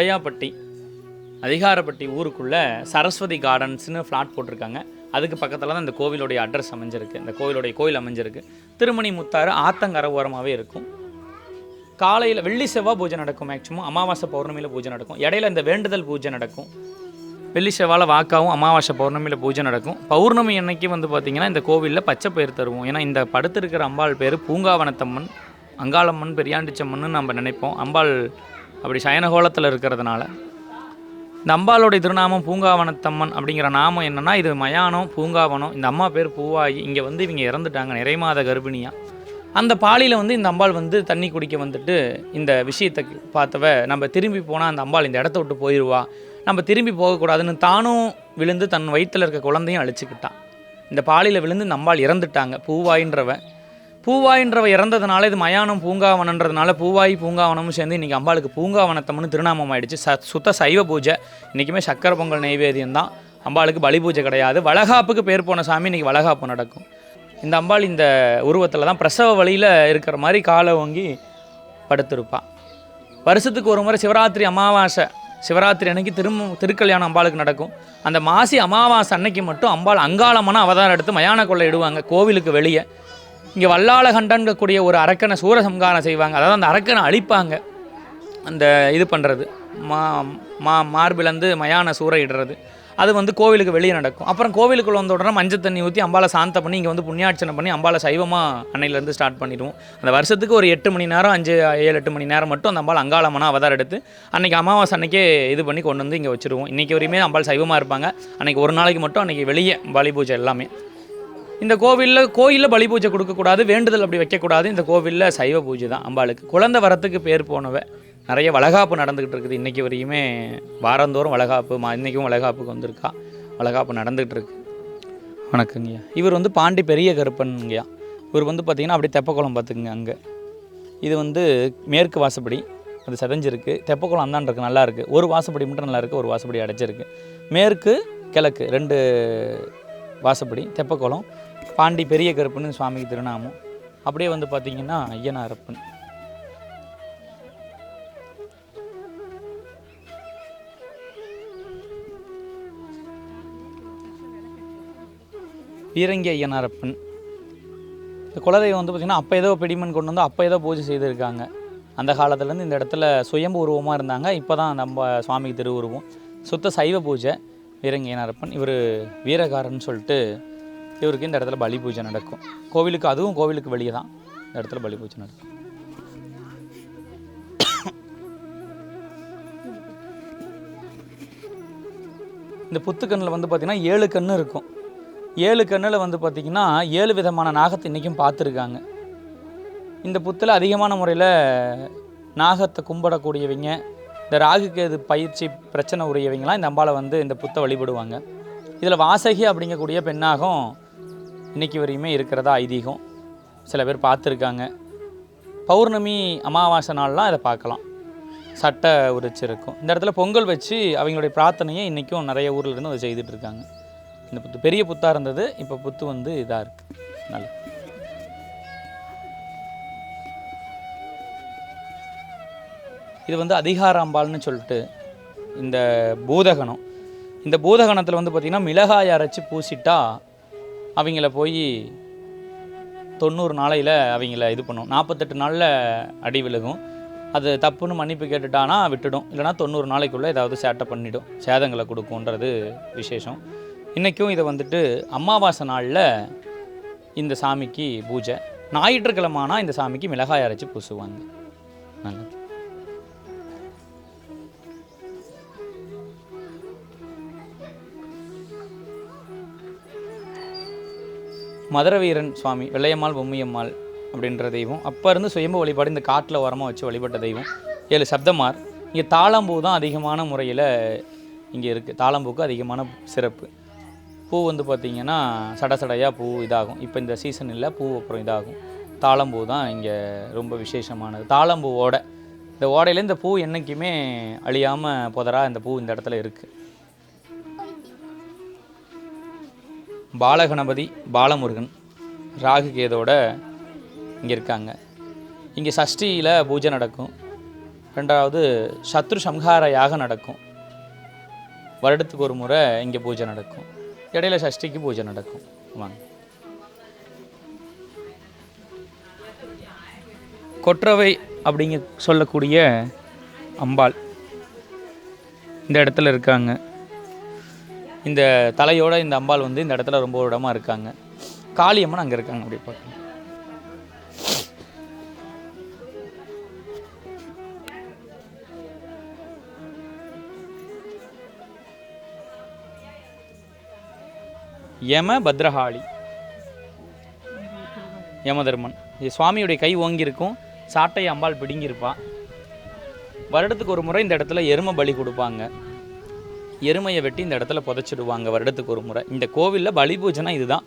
உடையாப்பட்டி அதிகாரப்பட்டி ஊருக்குள்ளே சரஸ்வதி கார்டன்ஸ்னு ஃப்ளாட் போட்டிருக்காங்க. அதுக்கு பக்கத்தில் தான் இந்த கோவிலுடைய அட்ரஸ் அமைஞ்சிருக்கு. இந்த கோவிலுடைய கோயில் அமைஞ்சிருக்கு. திருமணி முத்தாறு ஆத்தங்கர ஓரமாகவே இருக்கும். காலையில் வெள்ளி செவ்வாய் பூஜை நடக்கும் மேக்ஸிமம் அமாவாசை பௌர்ணமியில் பூஜை நடக்கும். இடையில இந்த வேண்டுதல் பூஜை நடக்கும். வெள்ளி செவ்வாயில் வாக்காவும் அமாவாசை பௌர்ணமியில் பூஜை நடக்கும். பௌர்ணமி அன்னைக்கு வந்து பார்த்திங்கன்னா இந்த கோவிலில் பச்சை பயிர் தருவோம். ஏன்னா இந்த படுத்திருக்கிற அம்பாள் பேர் பூங்காவனத்தம்மன் அங்காளம்மன் பெரியாண்டிச்சம்மன்னு நம்ம நினைப்போம். அம்பாள் அப்படி சயனகோலத்தில் இருக்கிறதுனால. இந்த அம்பாளுடைய திருநாமம் பூங்காவனத்தம்மன் அப்படிங்கிற நாமம் என்னென்னா இது மயானம் பூங்காவனம் இந்த அம்மா பேர் பூவாயி இங்கே வந்து இவங்க இறந்துட்டாங்க நிறைமாத கர்ப்பிணியாக அந்த பாலியில் வந்து இந்த அம்பாள் வந்து தண்ணி குடிக்க வந்துட்டு இந்த விஷயத்தை பார்த்தவ நம்ம திரும்பி போனால் அந்த அம்பாள் இந்த இடத்த விட்டு போயிடுவா நம்ம திரும்பி போகக்கூடாதுன்னு தானும் விழுந்து தன் வயிற்றில் இருக்க குழந்தையும் அழிச்சுக்கிட்டான் இந்த பாலியில் விழுந்து இந்த அம்பாள் இறந்துட்டாங்க பூவாயின்றவ. பூவாயின்றவ இறந்ததுனால இது மயானம் பூங்காவனன்றதுனால பூவாய் பூங்காவனமும் சேர்ந்து இன்றைக்கி அம்பாளுக்கு பூங்காவனத்தம்னு திருநாமம் ஆயிடுச்சு. ச சுத்த சைவ பூஜை. இன்றைக்குமே சக்கரை பொங்கல் நைவேத்தியம் தான். அம்பாளுக்கு பலி பூஜை கிடையாது. வளகாப்புக்கு பேர் போன சாமி இன்றைக்கி வளகாப்பு நடக்கும். இந்த அம்பாள் இந்த உருவத்தில் தான் பிரசவ வழியில் இருக்கிற மாதிரி காலை ஓங்கி படுத்திருப்பாள் வருஷத்துக்கு ஒரு முறை சிவராத்திரி அமாவாசை. சிவராத்திரி அன்னைக்கு திரும் திருக்கல்யாணம் அம்பாளுக்கு நடக்கும். அந்த மாசி அமாவாசை அன்னைக்கு மட்டும் அம்பாள் அங்காளமான அவதாரம் எடுத்து மயான கொள்ளை இடுவாங்க கோவிலுக்கு வெளியே. இங்கே வல்லாளகண்டன்கக்கூடிய ஒரு அரக்கனை சூரசம்காரம் செய்வாங்க. அதாவது அந்த அரக்கனை அழிப்பாங்க. அந்த இது பண்ணுறது மா மா மார்பிலேருந்து மயான சூறை இடுறது. அது வந்து கோவிலுக்கு வெளியே நடக்கும். அப்புறம் கோவிலுக்குள்ள வந்த உடனே மஞ்சள் தண்ணி ஊற்றி அம்பாலை சாந்த பண்ணி இங்கே வந்து புண்ணியாட்சனை பண்ணி அம்பாலை சைவமாக அன்னையிலேருந்து ஸ்டார்ட் பண்ணிடுவோம். அந்த வருஷத்துக்கு ஒரு எட்டு மணி நேரம் அஞ்சு ஏழு எட்டு மணி நேரம் மட்டும் அந்த அம்பாள் அங்காளமனா அவதாரம் எடுத்து அன்றைக்கி அமாவாசை அன்னைக்கே இது பண்ணி கொண்டு வந்து இங்கே வச்சுருவோம். இன்றைக்கி வரையுமே அம்பாள் சைவமாக இருப்பாங்க. அன்னைக்கு ஒரு நாளைக்கு மட்டும் அன்றைக்கி வெளியே பலி பூஜை எல்லாமே. இந்த கோவிலில் கோயிலில் பலி பூஜை கொடுக்கக்கூடாது வேண்டுதல் அப்படி வைக்கக்கூடாது. இந்த கோவிலில் சைவ பூஜை தான் அம்பாளுக்கு. குழந்தை வரத்துக்கு பேர் போனவ நிறைய வளகாப்பு நடந்துக்கிட்டு இருக்குது. இன்றைக்கி வரையுமே வாரந்தோறும் வளகாப்பு மா இன்றைக்கும் வளகாப்புக்கு வந்திருக்கா. வளகாப்பு நடந்துகிட்டு இருக்கு. வணக்கங்கய்யா இவர் வந்து பாண்டி பெரிய கருப்பன்ங்கய்யா இவர் வந்து பார்த்திங்கன்னா அப்படியே தெப்பக்குளம் பார்த்துக்குங்க அங்கே. இது வந்து மேற்கு வாசப்படி. அது செதஞ்சிருக்கு. தெப்பக்குளம் அந்தாண்டு இருக்குது நல்லா இருக்குது ஒரு வாசப்படி மட்டும் நல்லாயிருக்கு ஒரு வாசப்படி அடைச்சிருக்கு. மேற்கு கிழக்கு. ரெண்டு வாசப்படி. தெப்பக்குளம். பாண்டி பெரிய கருப்புன்னு சுவாமிக்கு திருநாமம். அப்படியே வந்து பார்த்திங்கன்னா ஐயனாரப்பன் வீரங்கி ஐயனாரப்பன் இந்த குலதெய்வம் வந்து பார்த்திங்கன்னா அப்போ ஏதோ பிடிமன் கொண்டு வந்து அப்போ ஏதோ பூஜை செய்திருக்காங்க. அந்த காலத்துலேருந்து இந்த இடத்துல சுயம்பு உருவமாக இருந்தாங்க. இப்போ தான் நம்ம சுவாமிக்கு திருவுருவம். சுத்த சைவ பூஜை வீரங்கி ஐயனாரப்பன் இவர் வீரகாரன் சொல்லிட்டு இவருக்கு இந்த இடத்துல பலி பூஜை நடக்கும். கோவிலுக்கு அதுவும் கோவிலுக்கு வெளியே தான். இந்த இடத்துல பலி பூஜை நடக்கும். இந்த புத்துக்கண்ணில் வந்து பார்த்திங்கன்னா ஏழு கண்ணு இருக்கும். ஏழு கண்ணில் வந்து பார்த்திங்கன்னா ஏழு விதமான நாகத்தை இன்றைக்கும் பார்த்துருக்காங்க. இந்த புத்தில் அதிகமான முறையில் நாகத்தை கும்பிடக்கூடியவங்க இந்த ராகுகேது பயிற்சி பிரச்சனை உரியவங்களாம் இந்த அம்பாவை வந்து இந்த புத்தை வழிபடுவாங்க. இதில் வாசகி அப்படிங்கக்கூடிய பெண்ணாகும் இன்றைக்கி வரையுமே இருக்கிறதா ஐதீகம். சில பேர் பார்த்துருக்காங்க. பௌர்ணமி அமாவாசை நாள்லாம் இதை பார்க்கலாம். சட்டை உரிச்சு இருக்கும் இந்த இடத்துல பொங்கல் வச்சு அவங்களுடைய பிரார்த்தனையை இன்றைக்கும் நிறைய ஊரில் இருந்து அதை செய்துட்டு இருக்காங்க. இந்த புத்து பெரிய புத்தாக இருந்தது இப்போ புத்து வந்து இதாக இருக்குது நல்ல. இது வந்து அதிகாராம்பாள்னு சொல்லிட்டு இந்த பூதகணம். இந்த பூதகணத்தில் வந்து பார்த்திங்கன்னா மிளகாய் அரைச்சி பூசிட்டா அவங்கள போய் தொண்ணூறு நாளையில் அவங்கள இது பண்ணும். நாற்பத்தெட்டு நாளில் அடி விழுகும். அது தப்புன்னு மன்னிப்பு கேட்டுட்டானா விட்டுடும். இல்லைனா தொண்ணூறு நாளைக்குள்ளே ஏதாவது சேட்டை பண்ணிடும். சேதங்களை கொடுக்குன்றது விசேஷம். இன்றைக்கும் இதை வந்துட்டு அமாவாசை நாளில் இந்த சாமிக்கு பூஜை. ஞாயிற்றுக்கிழமானா இந்த சாமிக்கு மிளகாய் அரைச்சி பூசுவாங்க. மதுரவீரன் சுவாமி வெள்ளையம்மாள் பொம்மியம்மாள் அப்படின்ற தெய்வம். அப்போ இருந்து சுயம்பு வழிபாடு இந்த காட்டில் உரமாக வச்சு வழிபட்ட தெய்வம். ஏழு சப்தமார். இங்கே தாளம்பூ தான் அதிகமான முறையில் இங்கே இருக்குது தாளம்பூக்கு அதிகமான சிறப்பு. பூ வந்து பார்த்திங்கன்னா சட சடையாக பூ இதாகும். இப்போ இந்த சீசன் இல்லை பூ அப்புறம் இதாகும். தாளம்பூ தான் இங்கே ரொம்ப விசேஷமானது. தாளம்பூ ஓடை. இந்த ஓடையில் இந்த பூ என்றைக்குமே அழியாமல் புதராக இந்த பூ இந்த இடத்துல இருக்குது பாலகணபதி பாலமுருகன் ராகு கேதோட இங்கே இருக்காங்க. இங்கே சஷ்டியில் பூஜை நடக்கும். ரெண்டாவது சத்ரு சம்ஹார யாகம் நடக்கும். வருடத்துக்கு ஒரு முறை இங்கே பூஜை நடக்கும். இடையில சஷ்டிக்கு பூஜை நடக்கும். வாங்க. கொற்றவை அப்படிங்க சொல்லக்கூடிய அம்பாள் இந்த இடத்துல இருக்காங்க. இந்த தலையோட இந்த அம்பாள் வந்து இந்த இடத்துல ரொம்ப இடமா இருக்காங்க. காளியம்மன் அங்கே இருக்காங்க அப்படி பார்க்கலாம். யம பத்ரஹாளி யமதர்மன். இது சுவாமியுடைய கை ஓங்கியிருக்கும் சாட்டை அம்பாள் பிடுங்கியிருப்பா. வருடத்துக்கு ஒரு முறை இந்த இடத்துல எருமை பலி கொடுப்பாங்க. எருமையை வெட்டி இந்த இடத்துல புதைச்சிடுவாங்க வருடத்துக்கு ஒரு முறை. இந்த கோவிலில் பலி பூஜைனா இதுதான்.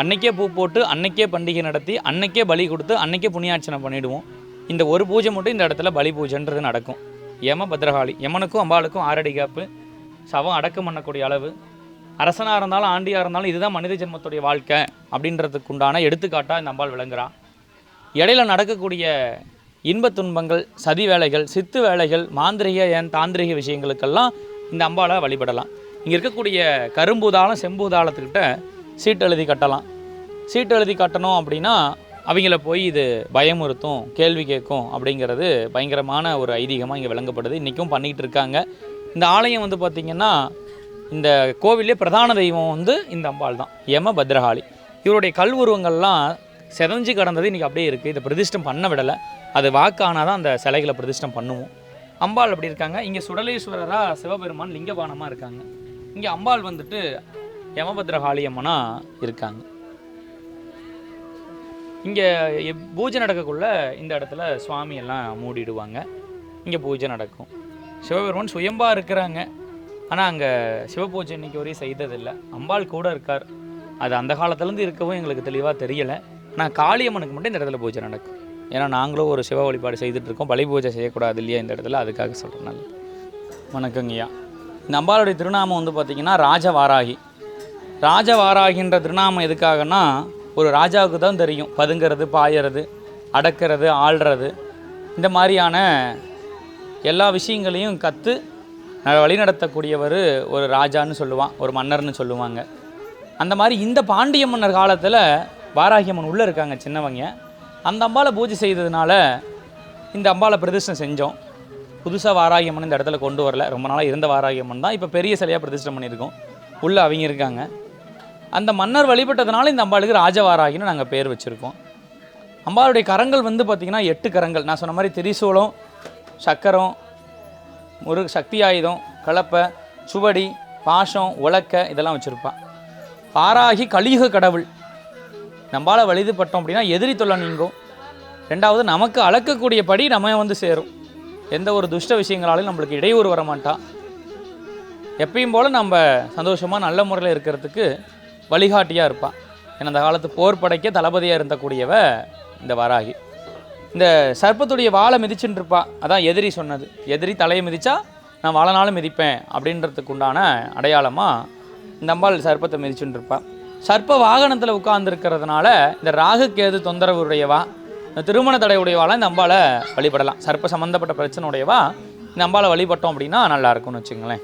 அன்னைக்கே பூ போட்டு அன்னைக்கே பண்டிகை நடத்தி அன்னைக்கே பலி கொடுத்து அன்னைக்கே புண்ணியார்ச்சனை பண்ணிடுவோம். இந்த ஒரு பூஜை மட்டும் இந்த இடத்துல பலி பூஜைன்றது நடக்கும். யம பத்ரகாளி யமனுக்கும் அம்பாளுக்கும் ஆறடி காப்பு சவம் அடக்கம் பண்ணக்கூடிய அளவு. அரசனாக இருந்தாலும் ஆண்டியாக இருந்தாலும் இதுதான் மனித ஜென்மத்துடைய வாழ்க்கை அப்படின்றதுக்கு உண்டான எடுத்துக்காட்டாக இந்த அம்பாள் விளங்குகிறான் இடையில நடக்கக்கூடிய இன்பத் துன்பங்கள் சதி வேலைகள் சித்து வேலைகள் மாந்திரிக ஏன் தாந்திரிக விஷயங்களுக்கெல்லாம் இந்த அம்பாளை வழிபடலாம். இங்கே இருக்கக்கூடிய கரும்புதாளம் செம்பூதாளத்துக்கிட்ட சீட்டு எழுதி கட்டலாம். சீட்டு எழுதி கட்டணும் அப்படின்னா அவங்கள போய் இது பயமுறுத்தும் கேள்வி கேட்கும் அப்படிங்கிறது பயங்கரமான ஒரு ஐதீகமாக இங்கே விளங்கப்படுது. இன்றைக்கும் பண்ணிக்கிட்டு இருக்காங்க. இந்த ஆலயம் வந்து பார்த்திங்கன்னா இந்த கோவிலே பிரதான தெய்வம் வந்து இந்த அம்பாள் தான். யம பத்ரகாளி. இவருடைய கல் உருவங்கள்லாம் செதஞ்சு கடந்தது இன்றைக்கி அப்படியே இருக்குது இதை பிரதிஷ்டம் பண்ண விடலை. அது வாக்கானால் தான் அந்த சிலைகளை பிரதிஷ்டம் பண்ணுவோம். அம்பாள் அப்படி இருக்காங்க. இங்கே சுடலேஸ்வரராக சிவபெருமான் லிங்கபானமாக இருக்காங்க. இங்கே அம்பாள் வந்துட்டு யமபத்ரகாளியம்மனா இருக்காங்க. இங்கே பூஜை நடக்கக்குள்ள இந்த இடத்துல சுவாமி எல்லாம் மூடிடுவாங்க. இங்கே பூஜை நடக்கும். சிவபெருமான் சுயம்பாக இருக்கிறாங்க. ஆனால் அங்கே சிவபூஜை இன்னைக்கு வரையும் செய்ததில்லை. அம்பாள் கூட இருக்கார். அது அந்த காலத்துலேருந்து இருக்கவும் எங்களுக்கு தெளிவாக தெரியலை. ஆனால் காளியம்மனுக்கு மட்டும் இந்த இடத்துல பூஜை நடக்கும். ஏன்னா நாங்களும் ஒரு சிவ வழிபாடு செய்துட்டு இருக்கோம் பலி பூஜை செய்யக்கூடாது இல்லையா இந்த இடத்துல? அதுக்காக சொல்கிறேன் நல்லது வணக்கங்கய்யா இந்த அம்பாளுடைய திருநாமம் வந்து பார்த்திங்கன்னா ராஜவாராகி. ராஜவாராகின்ற திருநாமம் எதுக்காகனா ஒரு ராஜாவுக்கு தான் தெரியும். பதுங்கிறது பாயறது அடக்கிறது ஆள்றது. இந்த மாதிரியான எல்லா விஷயங்களையும் கற்று வழிநடத்தக்கூடியவர் ஒரு ராஜான்னு சொல்லுவான். ஒரு மன்னர்னு சொல்லுவாங்க. அந்த மாதிரி இந்த பாண்டிய மன்னர் காலத்தில் வாராகியம்மன் உள்ளே இருக்காங்க சின்னவங்க. அந்த அம்பாளை பூஜை செய்ததுனால இந்த அம்பாளை பிரதிஷ்டம் செஞ்சோம். புதுசாக வாராகியம்மன் இந்த இடத்துல கொண்டு வரல. ரொம்ப நாளாக இருந்த வாராகியம்மன் தான். இப்போ பெரிய சிலையாக பிரதிஷ்டம் பண்ணியிருக்கோம். உள்ளே அவங்க இருக்காங்க. அந்த மன்னர் வழிபட்டதுனால இந்த அம்பாளுக்கு ராஜவாராகின்னு நாங்கள் பேர் வச்சுருக்கோம். அம்பாளுடைய கரங்கள் வந்து பார்த்திங்கன்னா எட்டு கரங்கள். நான் சொன்ன மாதிரி திரிசூலம் சக்கரம் முரு சக்தி ஆயுதம் கலப்பை சுவடி பாசம் உலக்க இதெல்லாம் வச்சுருப்பான் பாராகி கலியுக கடவுள். நம்மளால வழிதுபட்டோம் அப்படின்னா எதிரி தொல்லை நீங்கும். ரெண்டாவது நமக்கு அளக்கக்கூடிய படி நம்ம வந்து சேரும். எந்த ஒரு துஷ்ட விஷயங்களாலும் நம்மளுக்கு இடையூறு வர மாட்டா எப்பயும் போல் நம்ம சந்தோஷமாக நல்ல முறையில் இருக்கிறதுக்கு வழிகாட்டியாக இருப்பாள் ஏன்னா அந்த காலத்து போர் படைக்க தளபதியாக இருந்தக்கூடியவ இந்த வராகி. இந்த சர்ப்பத்துடைய வாழை மிதிச்சுட்டு இருப்பா. அதான் எதிரி சொன்னது. எதிரி தலையை மிதித்தா நான் வாழனாலும் மிதிப்பேன் அப்படின்றதுக்கு உண்டான அடையாளமாக இந்த அம்பாள் சர்ப்பத்தை மிதிச்சுட்டு இருப்பாள் சர்ப்ப வாகனத்தில் உட்கார்ந்துருக்கிறதுனால இந்த ராகு கேது தொந்தரவு உடையவா இந்த திருமண தடை உடையவாலாம் இந்த அம்பாவை வழிபடலாம். சர்ப்ப சம்மந்தப்பட்ட பிரச்சனை உடையவா இந்த அம்பாவை வழிபட்டோம் அப்படின்னா நல்லா இருக்கும்னு வச்சுங்களேன்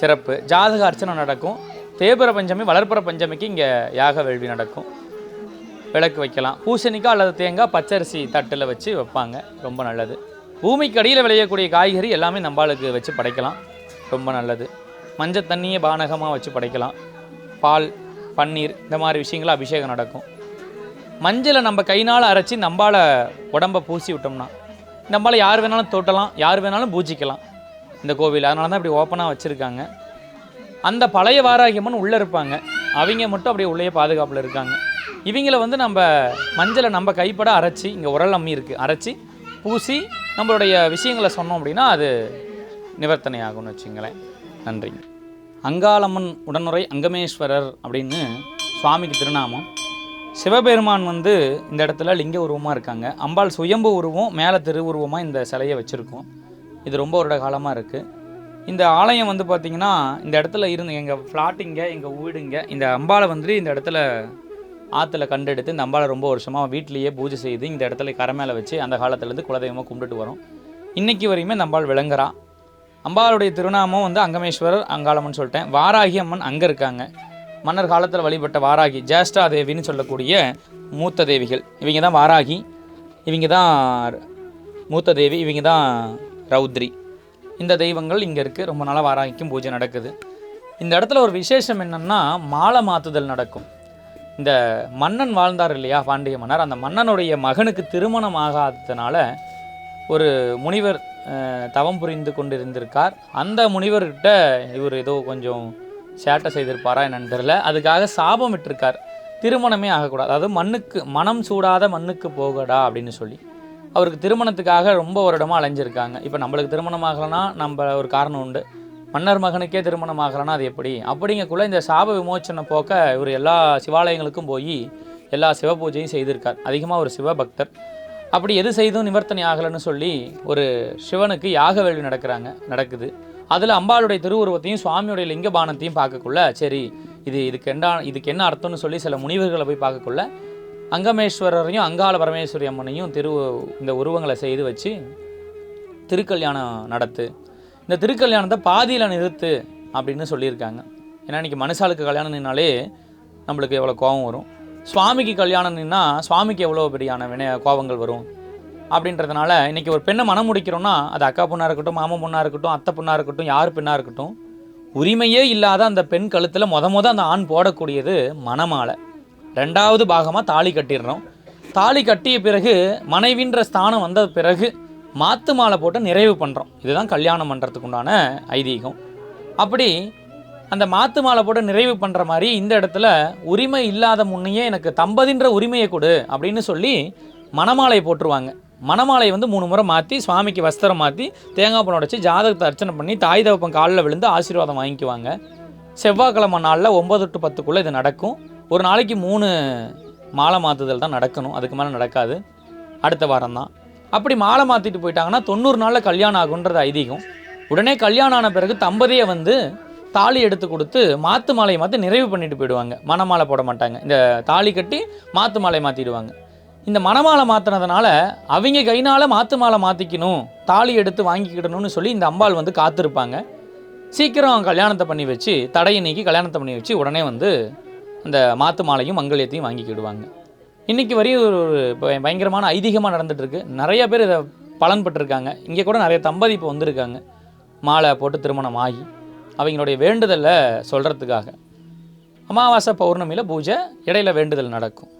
சிறப்பு. ஜாதக அர்ச்சனை நடக்கும். தேபுர பஞ்சமி வளர்ப்புற பஞ்சமிக்கு இங்கே யாக வேள்வி நடக்கும். விளக்கு வைக்கலாம். பூசணிக்காய் அல்லது தேங்காய் பச்சரிசி தட்டில் வச்சு வைப்பாங்க. ரொம்ப நல்லது. பூமிக்கு அடியில் விளையக்கூடிய காய்கறி எல்லாமே நம்பாளுக்கு வச்சு படைக்கலாம். ரொம்ப நல்லது. மஞ்சள் தண்ணியை பானகமாக வச்சு படைக்கலாம். பால் பன்னீர் இந்த மாதிரி விஷயங்கள் அபிஷேகம் நடக்கும். மஞ்சளை நம்ம கைனால் அரைச்சி நம்பால உடம்ப பூசி விட்டோம்னா நம்மளால் யார் வேணாலும் தொட்டலாம் யார் வேணாலும் பூஜிக்கலாம். இந்த கோவில் அதனால தான் இப்படி ஓப்பனாக வச்சுருக்காங்க. அந்த பழைய வாராகியம்மன் உள்ளே இருப்பாங்க. அவங்க மட்டும் அப்படியே உள்ளே பாதுகாப்பில் இருக்காங்க. இவங்கள வந்து நம்ம மஞ்சளை நம்ம கைப்பட அரைச்சி இங்கே உரல் அம்மி இருக்குது அரைச்சி பூசி நம்மளுடைய விஷயங்களை சொன்னோம் அப்படின்னா அது நிவர்த்தனை ஆகும்னு வச்சுங்களேன். நன்றி அங்காளம்மன் உடனுரை அங்கமேஸ்வரர் அப்படின்னு சுவாமிக்கு திருநாமம். சிவபெருமான் வந்து இந்த இடத்துல லிங்க உருவமாக இருக்காங்க. அம்பாள் சுயம்பு உருவம் மேலே திருவுருவமாக இந்த சிலையை வச்சுருக்கோம். இது ரொம்ப வருட காலமாக இருக்குது இந்த ஆலயம் வந்து பார்த்திங்கன்னா இந்த இடத்துல இருந்து எங்கள் ஃப்ளாட் இங்கே எங்கள் வீடு இங்கே இந்த அம்பாளை வந்து இந்த இடத்துல ஆற்றுல கண்டெடுத்து இந்த அம்பாளை ரொம்ப வருஷமாக வீட்டிலேயே பூஜை செய்து இந்த இடத்துல கரை மேலே வச்சு அந்த காலத்துலேருந்து குலதெய்வமாக கும்பிட்டுட்டு வரோம். இன்றைக்கி வரையுமே இந்த அம்பாள் விளங்குறா. அம்பாளுடைய திருநாமம் வந்து அங்கமேஸ்வரர் அங்காளம்மன் சொல்லிட்டேன். வாராகி அம்மன் அங்கே இருக்காங்க. மன்னர் காலத்தில் வழிபட்ட வாராகி ஜேஷ்டா தேவின்னு சொல்லக்கூடிய மூத்த தேவிகள். இவங்க தான் வாராகி இவங்க தான் மூத்த தேவி இவங்க தான் ரௌத்ரி. இந்த தெய்வங்கள் இங்கே இருக்குது ரொம்ப நாளாக வாராகிக்கும் பூஜை நடக்குது. இந்த இடத்துல ஒரு விசேஷம் என்னென்னா மாலை மாற்றுதல் நடக்கும். இந்த மன்னன் வாழ்ந்தார் இல்லையா பாண்டிய மன்னர்? அந்த மன்னனுடைய மகனுக்கு திருமணம் ஆகாததுனால ஒரு முனிவர் தவம் புரிந்து கொண்டிருந்திருக்கார். அந்த முனிவர்கிட்ட இவர் ஏதோ கொஞ்சம் சேட்டை செய்திருப்பாரா என்னன்னு தெரில அதுக்காக சாபம் விட்டுருக்கார். திருமணமே ஆகக்கூடாது. அதாவது மண்ணுக்கு மனம் சூடாத மண்ணுக்கு போகடா அப்படின்னு சொல்லி. அவருக்கு திருமணத்துக்காக ரொம்ப வருடமாக அலைஞ்சிருக்காங்க. இப்போ நம்மளுக்கு திருமணம் ஆகலைன்னா நம்ம ஒரு காரணம் உண்டு. மன்னர் மகனுக்கே திருமணம் ஆகலைன்னா அது எப்படி? அப்படிங்கக்குள்ள இந்த சாப விமோச்சனை போக்க இவர் எல்லா சிவாலயங்களுக்கும் போய் எல்லா சிவ பூஜையும் செய்திருக்கார். அதிகமாக ஒரு சிவபக்தர். அப்படி எது செய்தும் நிவர்த்தனை ஆகலைன்னு சொல்லி ஒரு சிவனுக்கு யாக வேள்வி நடக்கிறாங்க நடக்குது. அதில் அம்பாளுடைய திருவுருவத்தையும் சுவாமியுடைய லிங்க பானத்தையும் பார்க்கக்குள்ள சரி இது இதுக்கு என்ன இதுக்கு என்ன அர்த்தம்னு சொல்லி சில முனிவர்களை போய் பார்க்கக்குள்ள அங்கமேஸ்வரரையும் அங்காள பரமேஸ்வரி அம்மனையும் திரு இந்த உருவங்களை செய்து வச்சு திருக்கல்யாணம் நடத்து. இந்த திருக்கல்யாணத்தை பாதியில் நிறுத்து அப்படின்னு சொல்லியிருக்காங்க. ஏன்னா இன்றைக்கி மனுஷாளுக்கு கல்யாணம் நின்னாலே நம்மளுக்கு எவ்வளோ கோபம் வரும். சுவாமிக்கு கல்யாணம்னா சுவாமிக்கு எவ்வளோ பெரியான வினை கோபங்கள் வரும்? அப்படின்றதுனால இன்றைக்கி ஒரு பெண்ணை மனம் முடிக்கிறோன்னா அது அக்கா பொண்ணாக இருக்கட்டும் மாமன் பொண்ணாக இருக்கட்டும் அத்தை பொண்ணாக இருக்கட்டும் யார் பெண்ணாக இருக்கட்டும் உரிமையே இல்லாத அந்த பெண் கழுத்தில் மொத முத அந்த ஆண் போடக்கூடியது மணமாலை. ரெண்டாவது பாகமாக தாலி கட்டிடுறோம். தாலி கட்டிய பிறகு மனைவின்ற ஸ்தானம் வந்த பிறகு மாத்து மாலை போட்டு நிறைவு பண்ணுறோம் இதுதான் கல்யாணம் பண்ணுறதுக்கு உண்டான ஐதீகம். அப்படி அந்த மாத்து மாலை போட்டு நிறைவு பண்ணுற மாதிரி இந்த இடத்துல உரிமை இல்லாத முன்னையே எனக்கு தம்பதின்ற உரிமையை கொடு அப்படின்னு சொல்லி மணமாலை போட்டுருவாங்க. மணமாலையை வந்து மூணு முறை மாற்றி சுவாமிக்கு வஸ்திரம் மாற்றி தேங்காய் பழம் உடைச்சி ஜாதகத்தை அர்ச்சனை பண்ணி தாய் தகப்பன் காலில் விழுந்து ஆசீர்வாதம் வாங்கிக்குவாங்க. செவ்வாய்க்கிழமை நாளில் ஒம்பது டு பத்துக்குள்ளே இது நடக்கும். ஒரு நாளைக்கு மூணு மாலை மாற்றுதல் தான் நடக்கணும். அதுக்கு மேலே நடக்காது. அடுத்த வாரம் தான் அப்படி மாலை மாற்றிட்டு போயிட்டாங்கன்னா தொண்ணூறு நாளில் கல்யாணம் ஆகுன்றது ஐதீகம். உடனே கல்யாணம் ஆன பிறகு தம்பதியை வந்து தாலி எடுத்து கொடுத்து மாத்து மாலையை மாற்றி நிறைவு பண்ணிட்டு போயிடுவாங்க. மணமாலை போட மாட்டாங்க. இந்த தாலி கட்டி மாத்து மாலை மாற்றிடுவாங்க இந்த மணமாலை மாற்றினதுனால அவங்க கைனால் மாத்து மாலை மாற்றிக்கணும் தாலி எடுத்து வாங்கிக்கிடணும்னு சொல்லி இந்த அம்பாள் வந்து காத்திருப்பாங்க. சீக்கிரம் கல்யாணத்தை பண்ணி வச்சு தடையை நீக்கி கல்யாணத்தை பண்ணி வச்சு உடனே வந்து அந்த மாத்து மாலையும் மங்கல்யத்தையும் வாங்கிக்கிடுவாங்க. இன்றைக்கி வரையும் ஒரு ஒரு ப- பயங்கரமான ஐதீகமாக நடந்துகிட்ருக்கு நிறைய பேர் இதை பலன் பெற்றிருக்காங்க. இங்கே கூட நிறைய தம்பதி இப்போ வந்திருக்காங்க. மாலை போட்டு திருமணம் ஆகி அவங்களுடைய வேண்டுதலை சொல்கிறதுக்காக அமாவாசை பௌர்ணமியில் பூஜை இடையில வேண்டுதல் நடக்கும்.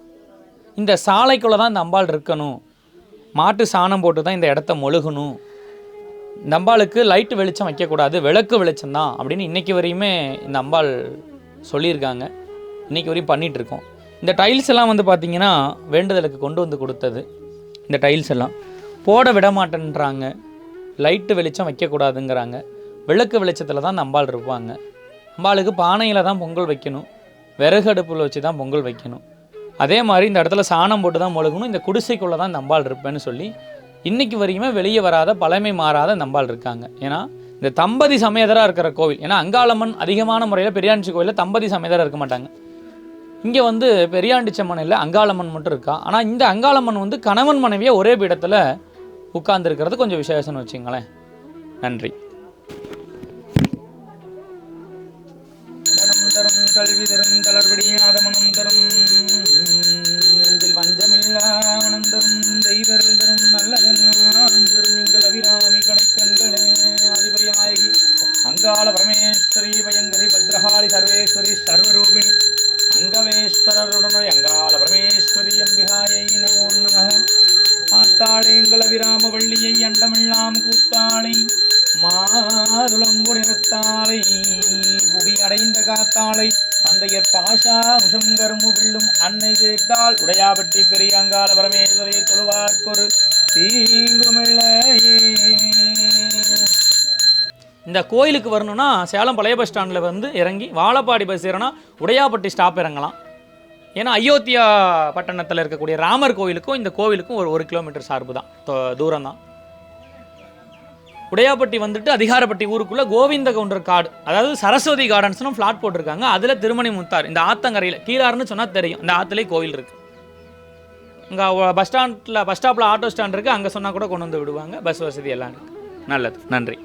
இந்த சாலைக்குள்ளே தான் இந்த அம்பாள் இருக்கணும். மாட்டு சாணம் போட்டு தான் இந்த இடத்த மொழுகணும். இந்த அம்பாளுக்கு லைட்டு வெளிச்சம் வைக்கக்கூடாது விளக்கு வெளிச்சம் தான் அப்படின்னு இன்றைக்கி வரையுமே இந்த அம்பாள் சொல்லியிருக்காங்க. இன்றைக்கி வரையும் பண்ணிகிட்ருக்கோம் இந்த டைல்ஸ் எல்லாம் வந்து பார்த்திங்கன்னா வேண்டுதலுக்கு கொண்டு வந்து கொடுத்தது. இந்த டைல்ஸ் எல்லாம் போட விட மாட்டேன்றாங்க லைட்டு வெளிச்சம் வைக்கக்கூடாதுங்கிறாங்க. விளக்கு வெளிச்சத்தில் தான் நம்பாள் அம்பாள் இருப்பாங்க. அம்பாளுக்கு பானையில் தான் பொங்கல் வைக்கணும். விறகு அடுப்பில் வச்சு தான் பொங்கல் வைக்கணும். அதே மாதிரி இந்த இடத்துல சாணம் போட்டு தான் முழுகணும். இந்த குடிசைக்குள்ளே தான் இந்த அம்பாள் இருப்பேன்னு சொல்லி இன்றைக்கி வரையுமே வெளியே வராத பழமை மாறாத நம்பாள் இருக்காங்க. ஏன்னா இந்த தம்பதி சமேதராக இருக்கிற கோவில் ஏன்னா அங்காளம்மன் அதிகமான முறையில் பெரியாண்டி கோவிலில் தம்பதி சமேதராக இருக்க மாட்டாங்க. இங்கே வந்து பெரியாண்டிச்சம்மன் இல்லை அங்காளம்மன் மட்டும் இருக்கா. ஆனால் இந்த அங்காளம்மன் வந்து கணவன் மனைவியை ஒரே பீடத்தில் உட்கார்ந்துருக்கிறது கொஞ்சம் விசேஷம்னு வச்சுங்களேன். நன்றி. கல்வி தரும் தளர்படியாத மனம் தரும். நெஞ்சில் வஞ்சமில்லா மனம் தரும். தெய்வருள் தரும் நல்லதெல்லாம் தரும். எங்கள் அபிராமி கடைக்கண்களே அதிபதி நாயகி அங்காள பரமேஸ்வரி பயங்கரி பத்ரகாளி சர்வேஸ்வரி சர்வரூபிணி அங்கமேஸ்வரருடனுடைய அங்காள பரமேஸ்வரி அம்பிகாயை நமோ நமக. ஆத்தாளை எங்கள் அபிராம வள்ளியை அண்டமெல்லாம் கூத்தாளை மாதுளம்பு நிறத்தாளை புவி அடைந்த காத்தாளை தந்தையர் பாஷா முஷம் கரும்பு வில்லும் அன்னை சேர்த்தால் உடையாபட்டி பெரிய அங்காள பரமேஸ்வரி தொழுவார்க்கொரு தீங்குமில்லையே இந்த கோயிலுக்கு வரணும்னா சேலம் பழைய பஸ் ஸ்டாண்டில் வந்து இறங்கி வாழப்பாடி பஸ் ஏறினா உடையாப்பட்டி ஸ்டாப் இறங்கலாம். ஏன்னா அயோத்தியா பட்டணத்தில் இருக்கக்கூடிய ராமர் கோயிலுக்கும் இந்த கோவிலுக்கும் ஒரு ஒரு கிலோமீட்டர் சார்பு தான் தூரம் தான் உடையாப்பட்டி வந்துட்டு அதிகாரப்பட்டி ஊருக்குள்ள கோவிந்த கவுண்டர் காடு அதாவது சரஸ்வதி கார்டன்ஸ்னு ஃப்ளாட் போட்டிருக்காங்க. அதில் திருமணி முத்தார் இந்த ஆத்தங்கரையில். கீழாறுன்னு சொன்னால் தெரியும். இந்த ஆற்றுலேயே கோவில் இருக்கு. இங்கே பஸ் ஸ்டாண்டில் பஸ் ஸ்டாப்பில் ஆட்டோ ஸ்டாண்ட் இருக்குது அங்கே சொன்னால் கூட கொண்டு வந்து விடுவாங்க. பஸ் வசதி எல்லாம் இருக்குது நல்லது. நன்றி.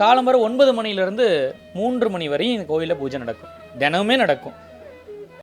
காலம்பரம் ஒன்பது மணிலேருந்து மூன்று மணி வரையும் இந்த கோயிலில் பூஜை நடக்கும். தினமுமே நடக்கும்.